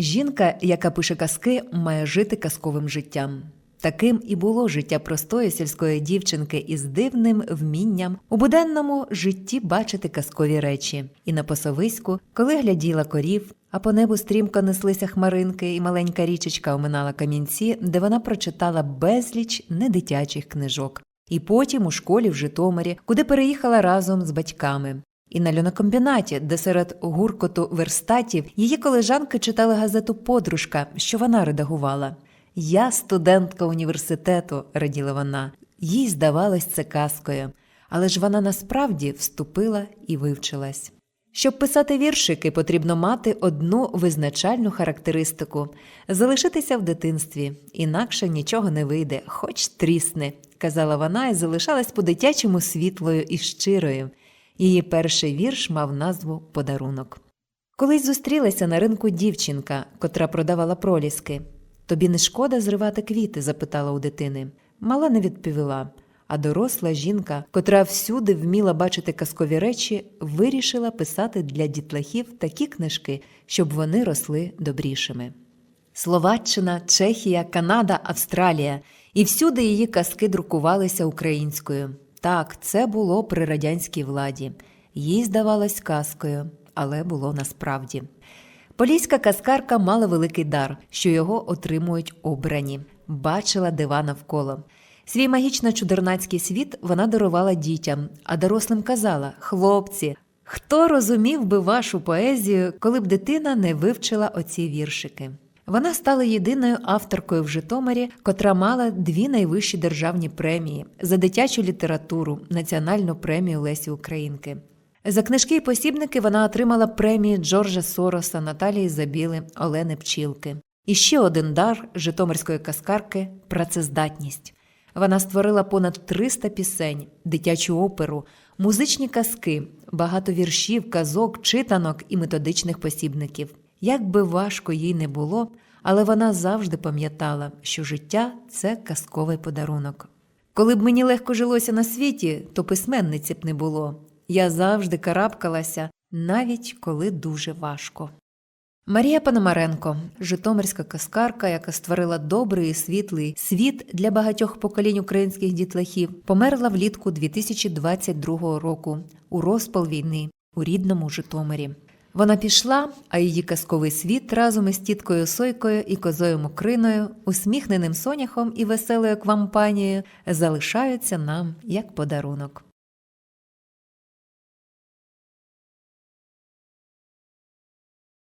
Жінка, яка пише казки, має жити казковим життям. Таким і було життя простої сільської дівчинки із дивним вмінням у буденному житті бачити казкові речі. І на пасовиську, коли гляділа корів, а по небу стрімко неслися хмаринки, і маленька річечка оминала камінці, де вона прочитала безліч недитячих книжок. І потім у школі в Житомирі, куди переїхала разом з батьками. І на льонокомбінаті, де серед гуркоту верстатів її колежанки читали газету Подружка, що вона редагувала. Я студентка університету, раділа вона. Їй здавалось це казкою, але ж вона насправді вступила і вивчилась. Щоб писати віршики, потрібно мати одну визначальну характеристику залишитися в дитинстві, інакше нічого не вийде, хоч трісне, казала вона і залишалась по-дитячому світлою і щирою. Її перший вірш мав назву Подарунок. Колись зустрілася на ринку дівчинка, котра продавала проліски. Тобі не шкода зривати квіти? запитала у дитини. Мала не відповіла, а доросла жінка, котра всюди вміла бачити казкові речі, вирішила писати для дітлахів такі книжки, щоб вони росли добрішими. Словаччина, Чехія, Канада, Австралія і всюди її казки друкувалися українською. Так, це було при радянській владі. Їй здавалось казкою, але було насправді. Поліська казкарка мала великий дар, що його отримують обрані, бачила дива навколо. Свій магічно-чудернацький світ вона дарувала дітям, а дорослим казала: хлопці, хто розумів би вашу поезію, коли б дитина не вивчила оці віршики? Вона стала єдиною авторкою в Житомирі, котра мала дві найвищі державні премії за дитячу літературу, Національну премію Лесі Українки. За книжки і посібники вона отримала премії Джорджа Сороса, Наталії Забіли, Олени Пчілки. І ще один дар Житомирської казкарки працездатність. Вона створила понад 300 пісень, дитячу оперу, музичні казки, багато віршів, казок, читанок і методичних посібників. Як би важко їй не було, але вона завжди пам'ятала, що життя це казковий подарунок. Коли б мені легко жилося на світі, то письменниці б не було. Я завжди карабкалася, навіть коли дуже важко. Марія Пономаренко, житомирська казкарка, яка створила добрий і світлий світ для багатьох поколінь українських дітлахів, померла влітку 2022 року у розпал війни у рідному Житомирі. Вона пішла, а її казковий світ разом із тіткою Сойкою і козою Мокриною, усміхненим соняхом і веселою квампанією залишаються нам як подарунок.